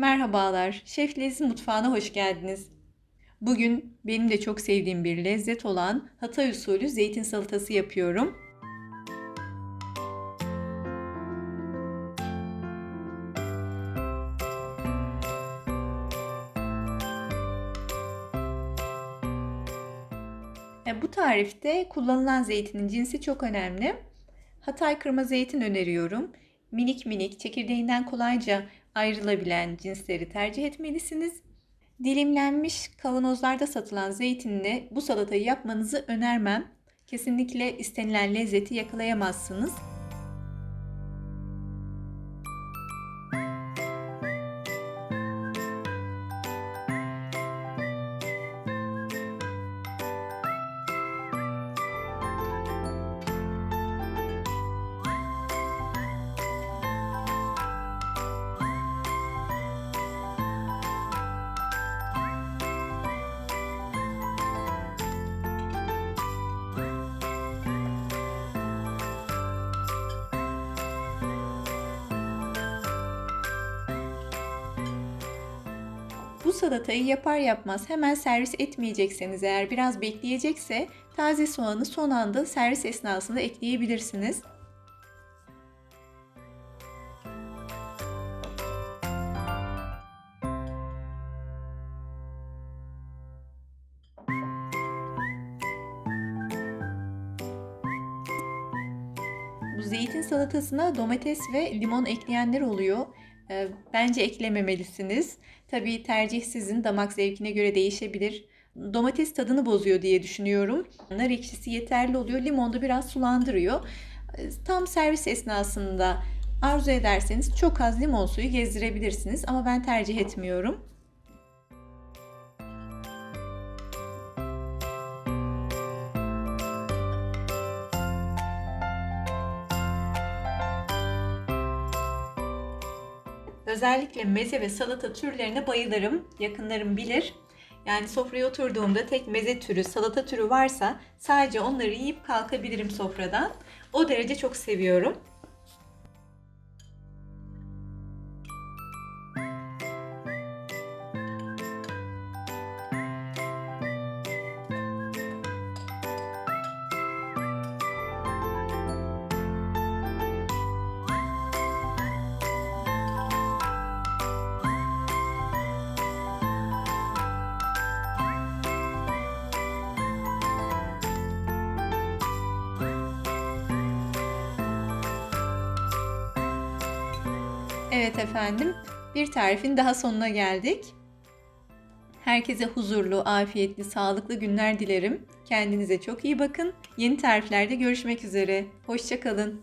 Merhabalar, Şef Lez'in mutfağına hoş geldiniz. Bugün benim de çok sevdiğim bir lezzet olan Hatay usulü zeytin salatası yapıyorum. Bu tarifte kullanılan zeytinin cinsi çok önemli. Hatay kırma zeytin öneriyorum. Minik minik, çekirdeğinden kolayca ayrılabilen cinsleri tercih etmelisiniz. Dilimlenmiş kavanozlarda satılan zeytinle bu salatayı yapmanızı önermem. Kesinlikle istenilen lezzeti yakalayamazsınız. Bu salatayı yapar yapmaz hemen servis etmeyecekseniz eğer biraz bekleyecekse taze soğanı son anda servis esnasında ekleyebilirsiniz. Bu zeytin salatasına domates ve limon ekleyenler oluyor. Ee, Bence eklememelisiniz. Tabii tercih sizin damak zevkine göre değişebilir. Domates tadını bozuyor diye düşünüyorum. Nar ekşisi yeterli oluyor. Limon da biraz sulandırıyor. Ee, Tam servis esnasında arzu ederseniz çok az limon suyu gezdirebilirsiniz ama ben tercih etmiyorum. Özellikle meze ve salata türlerine bayılırım. Yakınlarım bilir. Yani sofraya oturduğumda tek meze türü, salata türü varsa sadece onları yiyip kalkabilirim sofradan. O derece çok seviyorum. Evet efendim, bir tarifin daha sonuna geldik. Herkese huzurlu, afiyetli, sağlıklı günler dilerim. Kendinize çok iyi bakın. Yeni tariflerde görüşmek üzere. Hoşçakalın.